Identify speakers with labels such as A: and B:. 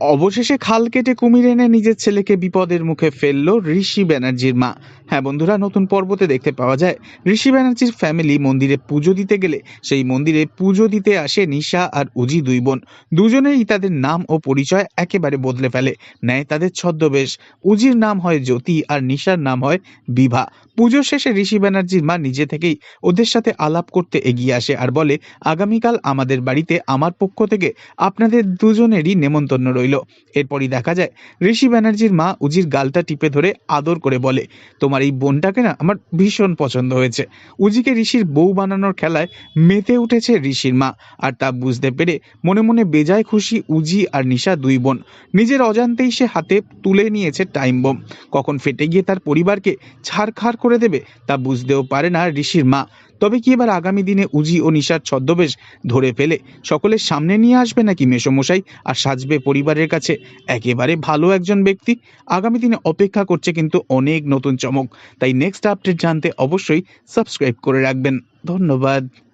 A: অবশেষে খাল কেটে কুমির এনে নিজের ছেলেকে বিপদের মুখে ফেলল ঋষি ব্যানার্জির মা। হ্যাঁ বন্ধুরা, নতুন পর্বতে দেখতে পাওয়া যায় ঋষি ব্যানার্জির ফ্যামিলি মন্দিরে পুজো দিতে গেলে সেই মন্দিরে পুজো দিতে আসে নিশা আর উজি দুই বোন। দুজনেই তাদের নাম ও পরিচয় একেবারে বদলে ফেলে। নেয় তাদের ছদ্মবেশ। উজির নাম হয় জ্যোতি আর নিশার নাম হয় বিভা। পুজো শেষে ঋষি ব্যানার্জির মা নিজে থেকেই ওদের সাথে আলাপ করতে এগিয়ে আসে আর বলে, আগামীকাল আমাদের বাড়িতে আমার পক্ষ থেকে আপনাদের দুজনেরই নেমন্তন্ন রইল। এরপরই দেখা যায় ঋষি ব্যানার্জির মা উজির গালটা টিপে ধরে আদর করে বলে, তোমার এই বোনটাকে না আমার ভীষণ পছন্দ হয়েছে। উজিকে ঋষির বউ বানানোর খেলায় মেতে উঠেছে ঋষির মা, আর তা বুঝতে পেরে মনে মনে বেজায় খুশি উজি আর নিশা দুই বোন। নিজের অজান্তেই সে হাতে তুলে নিয়েছে টাইম বোম। কখন ফেটে গিয়ে তার পরিবারকে ছাড়খাড় করে দেবে তা বুঝতেও পারে না ঋষির মা। তবে কি এবার আগামী দিনে উজি ও নিশার ছদ্মবেশ ধরে ফেলে সকলের সামনে নিয়ে আসবে নাকি মেসমশাই? আর সাজবে পরিবারের কাছে? একেবারে ভালো একজন ব্যক্তি। আগামী দিনে অপেক্ষা করছে কিন্তু অনেক নতুন চমক। তাই নেক্সট আপডেট জানতে অবশ্যই সাবস্ক্রাইব করে রাখবেন। ধন্যবাদ।